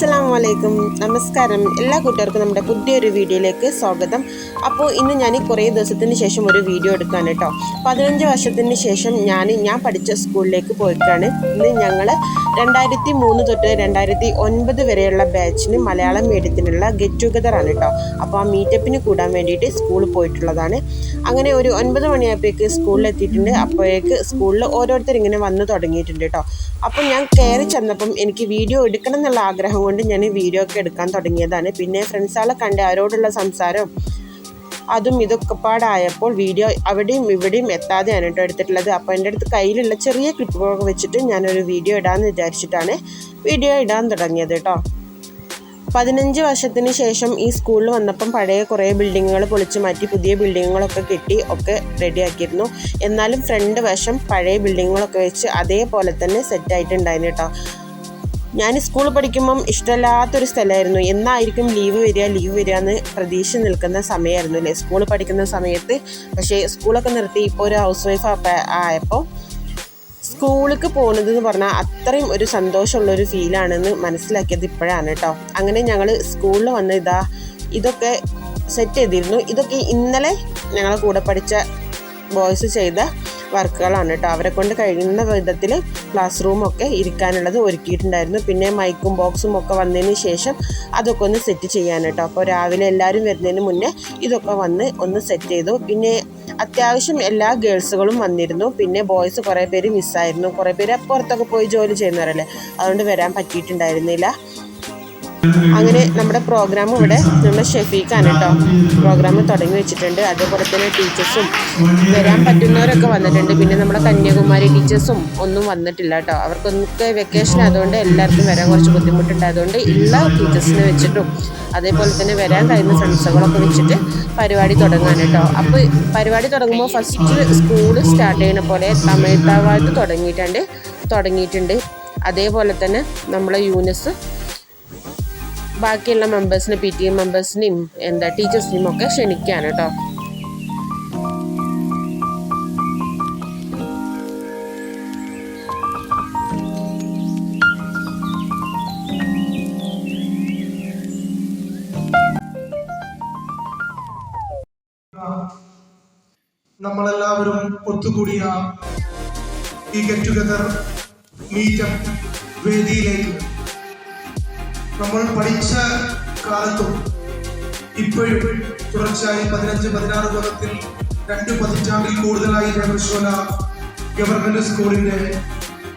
അസ്സലാമു വലൈക്കും നമസ്കാരം. എല്ലാ കൂട്ടുകാർക്കും നമ്മുടെ പുതിയൊരു വീഡിയോയിലേക്ക് സ്വാഗതം. അപ്പോൾ ഇന്ന് ഞാൻ കുറേ ദിവസത്തിന് ശേഷം ഒരു വീഡിയോ എടുക്കാൻ കേട്ടോ. പതിനഞ്ച് വർഷത്തിന് ശേഷം ഞാൻ ഞാൻ പഠിച്ച സ്കൂളിലേക്ക് പോയിട്ടാണ് ഇന്ന് ഞങ്ങൾ രണ്ടായിരത്തി മൂന്ന് തൊട്ട് രണ്ടായിരത്തി ഒൻപത് വരെയുള്ള ബാച്ചിന് മലയാളം മീഡിയത്തിനുള്ള ഗെറ്റ് ടുഗദർ ആണ് കേട്ടോ അപ്പോൾ ആ മീറ്റപ്പിന് കൂടാൻ വേണ്ടിയിട്ട് സ്കൂളിൽ പോയിട്ടുള്ളതാണ്. അങ്ങനെ ഒരു ഒൻപത് മണിയായപ്പോഴേക്ക് സ്കൂളിൽ എത്തിയിട്ടുണ്ട്. അപ്പോഴേക്ക് സ്കൂളിൽ ഓരോരുത്തർ ഇങ്ങനെ വന്ന് തുടങ്ങിയിട്ടുണ്ട് കേട്ടോ അപ്പോൾ ഞാൻ കയറി ചെന്നപ്പം എനിക്ക് വീഡിയോ എടുക്കണം എന്നുള്ള ആഗ്രഹം കൊണ്ട് ഞാൻ വീഡിയോ ഒക്കെ എടുക്കാൻ തുടങ്ങിയതാണ്. പിന്നെ ഫ്രണ്ട്സുകളെ കണ്ട് അവരോടുള്ള സംസാരവും അതും ഇതൊക്കെ പാടായപ്പോൾ വീഡിയോ അവിടെയും ഇവിടെയും എത്താതെ കേട്ടോ എടുത്തിട്ടുള്ളത്. അപ്പോൾ എന്റെ അടുത്ത് കയ്യിലുള്ള ചെറിയ ക്ലിപ്പുകളൊക്കെ വെച്ചിട്ട് ഞാനൊരു വീഡിയോ ഇടാമെന്ന് വിചാരിച്ചിട്ടാണ് വീഡിയോ ഇടാൻ തുടങ്ങിയത് കേട്ടോ. പതിനഞ്ച് വർഷത്തിന് ശേഷം ഈ സ്കൂളിൽ വന്നപ്പം പഴയ കുറേ ബിൽഡിങ്ങുകൾ പൊളിച്ചു മാറ്റി പുതിയ ബിൽഡിങ്ങുകളൊക്കെ കെട്ടി ഒക്കെ റെഡിയാക്കിയിരുന്നു. എന്നാലും ഫ്രണ്ട് വശം പഴയ ബിൽഡിങ്ങുകളൊക്കെ വെച്ച് അതേപോലെ തന്നെ സെറ്റായിട്ടുണ്ടായിരുന്നു കേട്ടോ. ഞാൻ സ്കൂളിൽ പഠിക്കുമ്പം ഇഷ്ടമില്ലാത്തൊരു സ്ഥലമായിരുന്നു. എന്നായിരിക്കും ലീവ് വരിക ലീവ് വരിക എന്ന് പ്രതീക്ഷ നിൽക്കുന്ന സമയമായിരുന്നു അല്ലേ? സ്കൂളിൽ പഠിക്കുന്ന സമയത്ത്. പക്ഷേ സ്കൂളൊക്കെ നിർത്തി ഇപ്പോൾ ഒരു ഹൗസ് വൈഫ് ആയപ്പോൾ സ്കൂളിലേക്ക് പോകുന്നത് എന്ന് പറഞ്ഞാൽ അത്രയും ഒരു സന്തോഷമുള്ള ഒരു ഫീലാണെന്ന് മനസ്സിലാക്കിയത് ഇപ്പോഴാണ് കേട്ടോ. അങ്ങനെ ഞങ്ങൾ സ്കൂളിൽ വന്ന് ഇതാ ഇതൊക്കെ സെറ്റ് ചെയ്തിരുന്നു. ഇതൊക്കെ ഇന്നലെ ഞങ്ങളെ കൂടെ പഠിച്ച ബോയ്സ് ചെയ്ത വർക്കുകളാണ് കേട്ടോ. അവരെ കൊണ്ട് കഴിയുന്ന വിധത്തിൽ ക്ലാസ് റൂമൊക്കെ ഇരിക്കാനുള്ളത് ഒരുക്കിയിട്ടുണ്ടായിരുന്നു. പിന്നെ മൈക്കും ബോക്സും ഒക്കെ വന്നതിന് ശേഷം അതൊക്കെ ഒന്ന് സെറ്റ് ചെയ്യാൻ കേട്ടോ. അപ്പോൾ രാവിലെ എല്ലാവരും വരുന്നതിന് മുന്നേ ഇതൊക്കെ വന്ന് ഒന്ന് സെറ്റ് ചെയ്തു. പിന്നെ അത്യാവശ്യം എല്ലാ ഗേൾസുകളും വന്നിരുന്നു. പിന്നെ ബോയ്സ് കുറേ പേര് മിസ്സായിരുന്നു കുറേ പേര് പുറത്തൊക്കെ പോയി ജോലി ചെയ്യുന്നവരല്ലേ? അതുകൊണ്ട് വരാൻ പറ്റിയിട്ടുണ്ടായിരുന്നില്ല. അങ്ങനെ നമ്മുടെ പ്രോഗ്രാം ഇവിടെ നമ്മുടെ ഷെഫീഖാണ് കേട്ടോ പ്രോഗ്രാം തുടങ്ങി വെച്ചിട്ടുണ്ട്. അതേപോലെ തന്നെ ടീച്ചേഴ്സും വരാൻ പറ്റുന്നവരൊക്കെ വന്നിട്ടുണ്ട്. പിന്നെ നമ്മുടെ കന്യാകുമാരി ടീച്ചേഴ്സും ഒന്നും വന്നിട്ടില്ല കേട്ടോ അവർക്കൊക്കെ വെക്കേഷൻ ആയതുകൊണ്ട് എല്ലാവർക്കും വരാൻ കുറച്ച് ബുദ്ധിമുട്ടുണ്ടായതുകൊണ്ട് എല്ലാ ടീച്ചേഴ്സിനെ വെച്ചിട്ടും അതേപോലെ തന്നെ വരാൻ കഴിയുന്ന ഫ്രണ്ട്സുകളൊക്കെ വെച്ചിട്ട് പരിപാടി തുടങ്ങാൻ കേട്ടോ അപ്പോൾ പരിപാടി തുടങ്ങുമ്പോൾ ഫസ്റ്റ് സ്കൂൾ സ്റ്റാർട്ട് ചെയ്യുന്ന പോലെ തമിഴ്ത്താവായിട്ട് തുടങ്ങിയിട്ടുണ്ട്. തുടങ്ങിയിട്ടുണ്ട്. അതേപോലെ തന്നെ നമ്മളെ യൂനിസ് ബാക്കിയുള്ള മെമ്പേഴ്സിനെ പി ടി എ മെമ്പേഴ്സിനെയും എന്താ ടീച്ചേഴ്സിനെയും ഒക്കെ ക്ഷണിക്കാൻ കേട്ടോ നമ്മളെല്ലാവരും ഒത്തുകൂടിയ ഈ ഗെറ്റ് ടുഗദർ മീറ്റപ്പ് വേദിയിലേക്ക് നമ്മൾ പഠിച്ച കാലത്തും ഇപ്പോഴും തുടർച്ചയായി പതിനഞ്ച് പതിനാറ് കൊല്ലത്തിൽ രണ്ട് പതിറ്റാണ്ടിൽ കൂടുതലായി രമേശ്വല ഗവൺമെന്റ് സ്കൂളിന്റെ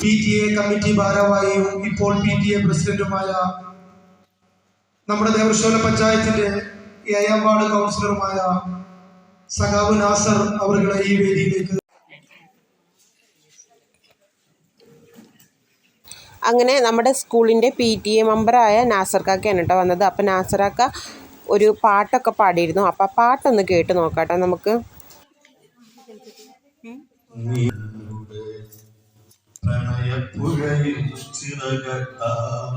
പി ടി എ കമ്മിറ്റി ഭാരവാഹിയും ഇപ്പോൾ പി ടി എ പ്രസിഡന്റുമായ നമ്മുടെ ദേവശോല പഞ്ചായത്തിന്റെ ഏഴാം വാർഡ് കൗൺസിലറുമായ സഖാവ് നാസർ അവരുടെ ഈ വേദിയിലേക്ക് അങ്ങനെ നമ്മുടെ സ്കൂളിന്റെ പി ടി എ മെമ്പറായ നാസർക്കാക്കയാണ് കേട്ടോ വന്നത്. അപ്പം നാസറാക്ക ഒരു പാട്ടൊക്കെ പാടിയിരുന്നു. അപ്പം ആ പാട്ടൊന്ന് കേട്ട് നോക്കാം കേട്ടോ നമുക്ക് പ്രണയപ്പുഴയിൽ ചിറകട്ടാൻ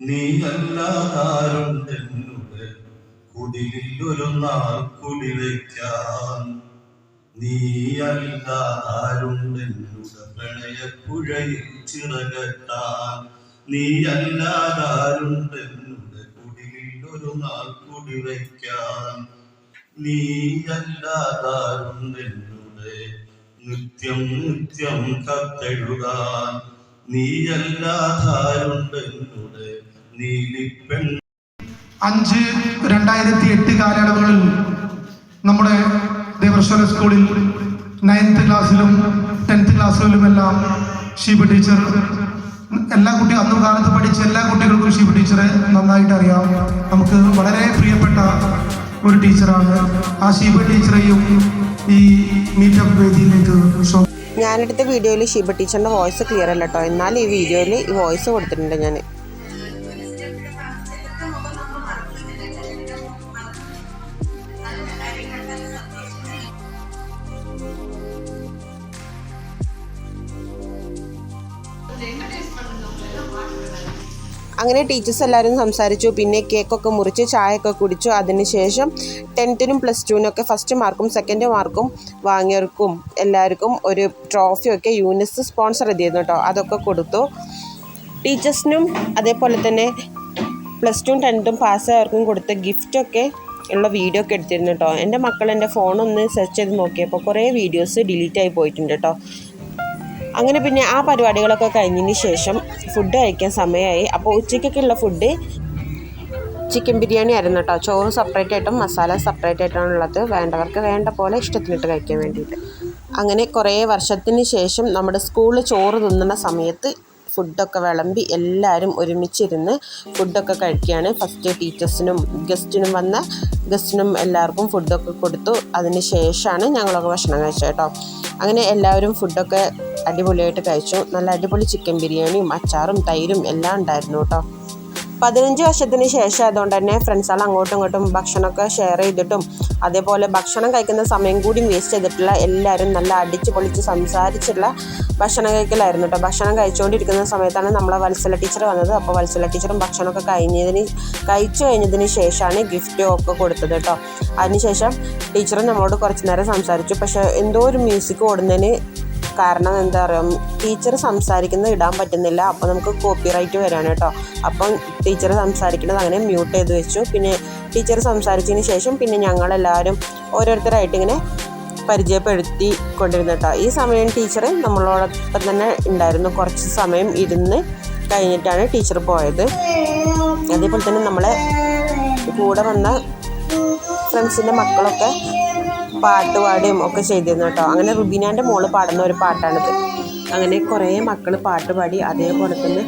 നീ അല്ലാതാരുണ്ടെന്നുടെ കുടിലിൽ ഒരു നാൾ കുടിവയ്ക്കാൻ നീ അല്ലാതാരുണ്ടെന്നുടെ പ്രണയപ്പുഴയിൽ ചിറകട്ടാൻ. നീ അല്ലാതാരുണ്ടെന്നുടെ കുടിലിൽ ഒരു നാൾ കുടിവയ്ക്കാൻ നീ അല്ലാതാരുണ്ടെന്നുടെ നിത്യം നിത്യം കത്തെഴുതാൻ. നീയല്ലാതാരുണ്ടെന്നുടെ നീലിപ്പെൺ അഞ്ച് രണ്ടായിരത്തി എട്ട് കാലയളവുകളിൽ നമ്മുടെ ദേവസ്വര സ്കൂളിൽ നയൻത്ത് ക്ലാസ്സിലും ടെൻത്ത് ക്ലാസ്സിലും എല്ലാം ഷീബ ടീച്ചർ എല്ലാ കുട്ടി അന്ന് കാലത്ത് പഠിച്ച എല്ലാ കുട്ടികൾക്കും ഷീബ ടീച്ചറെ നന്നായിട്ട് അറിയാം നമുക്ക് വളരെ പ്രിയപ്പെട്ട ഒരു ടീച്ചറാണ്. ആ ഷീബ ടീച്ചറെയും ഈ മീറ്റപ്പ് വേദിയിലേക്ക് സ്വാഗതം ഞാനെടുത്ത വീഡിയോയിൽ ഷീബ ടീച്ചറിന്റെ വോയിസ് ക്ലിയർ അല്ല കേട്ടോ എന്നാൽ ഈ വീഡിയോയിൽ ഈ വോയിസ് കൊടുത്തിട്ടുണ്ട് ഞാൻ അങ്ങനെ ടീച്ചേഴ്സ് എല്ലാവരും സംസാരിച്ചു. പിന്നെ കേക്കൊക്കെ മുറിച്ച് ചായയൊക്കെ കുടിച്ചു. അതിനുശേഷം ടെൻത്തിനും പ്ലസ് ടുവിനൊക്കെ ഫസ്റ്റ് മാർക്കും സെക്കൻഡ് മാർക്കും വാങ്ങിയവർക്കും എല്ലാവർക്കും ഒരു ട്രോഫിയൊക്കെ യൂണിസ് സ്പോൺസർ ചെയ്തിരുന്നു കേട്ടോ. അതൊക്കെ കൊടുത്തു. ടീച്ചേഴ്സിനും അതേപോലെ തന്നെ പ്ലസ് ടുവും ടെൻത്തും പാസ്സായവർക്കും കൊടുത്ത ഗിഫ്റ്റൊക്കെ ഉള്ള വീഡിയോ ഒക്കെ എടുത്തിരുന്നു കേട്ടോ. എന്റെ മക്കൾ എന്റെ ഫോണൊന്ന് സെർച്ച് ചെയ്ത് നോക്കിയപ്പോൾ കുറേ വീഡിയോസ് ഡിലീറ്റ് ആയി പോയിട്ടുണ്ട് കേട്ടോ. അങ്ങനെ പിന്നെ ആ പരിപാടികളൊക്കെ കഴിഞ്ഞതിന് ശേഷം ഫുഡ് കഴിക്കാൻ സമയമായി. അപ്പോൾ ഉച്ചയ്ക്കൊക്കെയുള്ള ഫുഡ് ചിക്കൻ ബിരിയാണി ആയിരുന്നു കേട്ടോ. ചോറ് സെപ്പറേറ്റ് ആയിട്ടും മസാല സെപ്പറേറ്റ് ആയിട്ടാണ് ഉള്ളത്. വേണ്ടവർക്ക് വേണ്ട പോലെ ഇഷ്ടത്തിനിട്ട് കഴിക്കാൻ വേണ്ടിയിട്ട്. അങ്ങനെ കുറേ വർഷത്തിന് ശേഷം നമ്മുടെ സ്കൂളിൽ ചോറ് തിന്നുന്ന സമയത്ത് ഫുഡൊക്കെ വിളമ്പി എല്ലാവരും ഒരുമിച്ചിരുന്ന് ഫുഡൊക്കെ കഴിക്കുകയാണ്. ഫസ്റ്റ് ടീച്ചേഴ്സിനും ഗസ്റ്റിനും വന്ന ഗസ്റ്റിനും എല്ലാവർക്കും ഫുഡൊക്കെ കൊടുത്തു. അതിന് ശേഷമാണ് ഞങ്ങളൊക്കെ ഭക്ഷണം കഴിച്ചത് കേട്ടോ. അങ്ങനെ എല്ലാവരും ഫുഡൊക്കെ അടിപൊളിയായിട്ട് കഴിച്ചു. നല്ല അടിപൊളി ചിക്കൻ ബിരിയാണിയും അച്ചാറും തൈരും എല്ലാം ഉണ്ടായിരുന്നു കേട്ടോ. പതിനഞ്ച് വർഷത്തിന് ശേഷം അതുകൊണ്ട് തന്നെ ഫ്രണ്ട്സുകൾ അങ്ങോട്ടും ഇങ്ങോട്ടും ഭക്ഷണമൊക്കെ ഷെയർ ചെയ്തിട്ടും അതേപോലെ ഭക്ഷണം കഴിക്കുന്ന സമയം കൂടി വേസ്റ്റ് ചെയ്തിട്ടുള്ള എല്ലാവരും നല്ല അടിച്ച് പൊളിച്ച് സംസാരിച്ചുള്ള ഭക്ഷണം കഴിക്കലായിരുന്നു കേട്ടോ ഭക്ഷണം കഴിച്ചുകൊണ്ടിരിക്കുന്ന സമയത്താണ് നമ്മളെ വത്സല ടീച്ചർ വന്നത്. അപ്പോൾ വത്സല ടീച്ചറും ഭക്ഷണമൊക്കെ കഴിഞ്ഞതിന് കഴിച്ചു കഴിഞ്ഞതിന് ശേഷമാണ് ഗിഫ്റ്റ് ഒക്കെ കൊടുത്തത് കേട്ടോ അതിനുശേഷം ടീച്ചർ നമ്മളോട് കുറച്ച് നേരം സംസാരിച്ചു. പക്ഷേ എന്തോ ഒരു മ്യൂസിക് ഓടുന്നതിന് കാരണം എന്താ പറയുക ടീച്ചർ സംസാരിക്കുന്നത് ഇടാൻ പറ്റുന്നില്ല. അപ്പോൾ നമുക്ക് കോപ്പി റൈറ്റ് വരാണ് കേട്ടോ. അപ്പം ടീച്ചർ സംസാരിക്കുന്നത് അങ്ങനെ മ്യൂട്ട് ചെയ്ത് വെച്ചു. പിന്നെ ടീച്ചർ സംസാരിച്ചതിന് ശേഷം പിന്നെ ഞങ്ങളെല്ലാവരും ഓരോരുത്തരായിട്ട് ഇങ്ങനെ പരിചയപ്പെടുത്തി കൊണ്ടിരുന്നു കേട്ടോ. ഈ സമയം ടീച്ചർ നമ്മളോടൊപ്പം തന്നെ ഉണ്ടായിരുന്നു. കുറച്ച് സമയം ഇരുന്ന് കഴിഞ്ഞിട്ടാണ് ടീച്ചർ പോയത്. അതേപോലെ തന്നെ നമ്മളെ കൂടെ വന്ന ഫ്രണ്ട്സിന്റെ മക്കളൊക്കെ പാട്ട് പാടുകയും ഒക്കെ ചെയ്തിരുന്നു കേട്ടോ. അങ്ങനെ റുബിനാന്റെ മോൾ പാടുന്ന ഒരു പാട്ടാണിത്. അങ്ങനെ കുറേ മക്കൾ പാട്ട് പാടി അതേപോലെ തന്നെ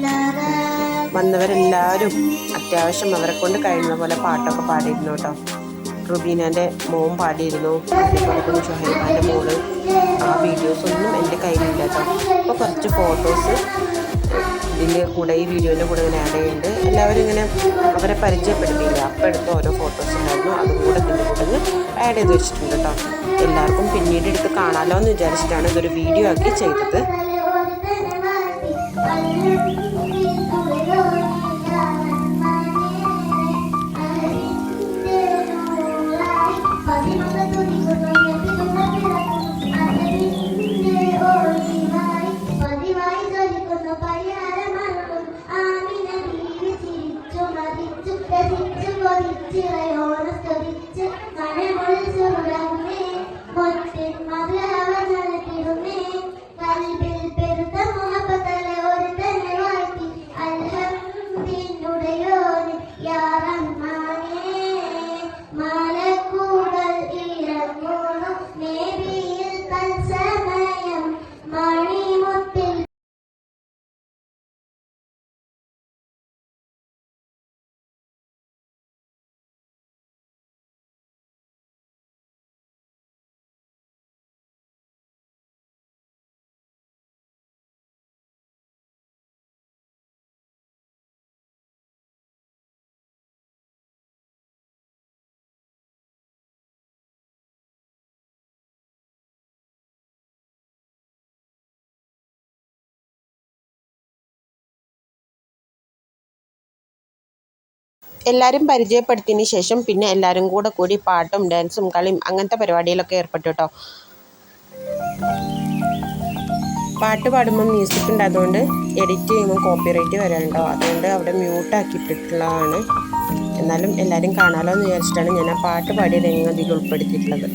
വന്നവരെല്ലാവരും അത്യാവശ്യം അവരെ കൊണ്ട് കഴിയുന്ന പോലെ പാട്ടൊക്കെ പാടിയിരുന്നു കേട്ടോ. റുബീനാന്റെ മോൻ പാടിയിരുന്നു. അതേപോലെ തന്നെ ഷൊഹൈബാന്റെ മോൾ. ആ വീഡിയോസൊന്നും എന്റെ കയ്യിലില്ല കേട്ടോ. അപ്പോൾ കുറച്ച് ഫോട്ടോസ് ഇതിന്റെ കൂടെ ഈ വീഡിയോന്റെ കൂടെ ഇങ്ങനെ ആഡ് ചെയ്യുന്നുണ്ട്. എല്ലാവരും ഇങ്ങനെ അവരെ പരിചയപ്പെടുത്തിയില്ല. അപ്പോൾ എടുത്ത ഓരോ ഫോട്ടോസ് ഉണ്ടായിരുന്നു. അതും ആഡ് ചെയ്ത് വെച്ചിട്ടുണ്ട് കേട്ടോ എല്ലാവർക്കും പിന്നീട് എടുത്ത് കാണാമല്ലോ എന്ന് വിചാരിച്ചിട്ടാണ് ഇതൊരു വീഡിയോ ആക്കി ചെയ്തത്. പതിവായി എല്ലാവരും പരിചയപ്പെടുത്തിയതിന് ശേഷം പിന്നെ എല്ലാവരും കൂടെ കൂടി പാട്ടും ഡാൻസും കളിയും അങ്ങനത്തെ പരിപാടിയിലൊക്കെ ഏർപ്പെട്ടു കേട്ടോ. പാട്ട് പാടുമ്പോൾ മ്യൂസിക് ഉണ്ട് അതുകൊണ്ട് എഡിറ്റ് ചെയ്യുമ്പോൾ കോപ്പിറൈറ്റ് വരാനുണ്ടോ അതുകൊണ്ട് അവിടെ മ്യൂട്ടാക്കിയിട്ടുള്ളതാണ് എന്നാലും എല്ലാവരും കാണാമല്ലോ എന്ന് വിചാരിച്ചിട്ടാണ് ഞാൻ ആ പാട്ട് പാടിയ രംഗം അതിൽ ഉൾപ്പെടുത്തിയിട്ടുള്ളത്.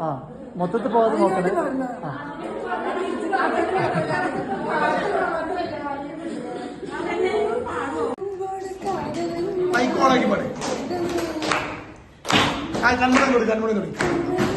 ആ. മൊത്തത്തിൽ പോകാതെ നോക്കണേ ആ മൈക്കോളാക്കി പാടി ആ കൺമുടം കൊടുക്കും കൺമുടം കൊടു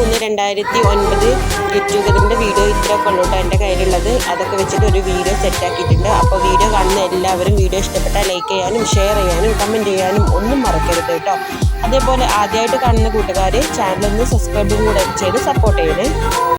മൂന്ന് രണ്ടായിരത്തി ഒൻപത് ഗെറ്റ് വീഡിയോ ഇത്രയൊക്കെ ഉള്ളൂ എന്റെ കയ്യിലുള്ളത്. അതൊക്കെ വെച്ചിട്ട് ഒരു വീഡിയോ സെറ്റ് ആക്കിയിട്ടുണ്ട്. അപ്പോൾ വീഡിയോ കാണുന്ന എല്ലാവരും വീഡിയോ ഇഷ്ടപ്പെട്ടാൽ ലൈക്ക് ചെയ്യാനും ഷെയർ ചെയ്യാനും കമന്റ് ചെയ്യാനും ഒന്നും മറക്കരുത് കേട്ടോ. അതേപോലെ ആദ്യമായിട്ട് കാണുന്ന കൂട്ടുകാർ ചാനലൊന്ന് സബ്സ്ക്രൈബും കൂടെ ചെയ്ത് സപ്പോർട്ട് ചെയ്യണേ.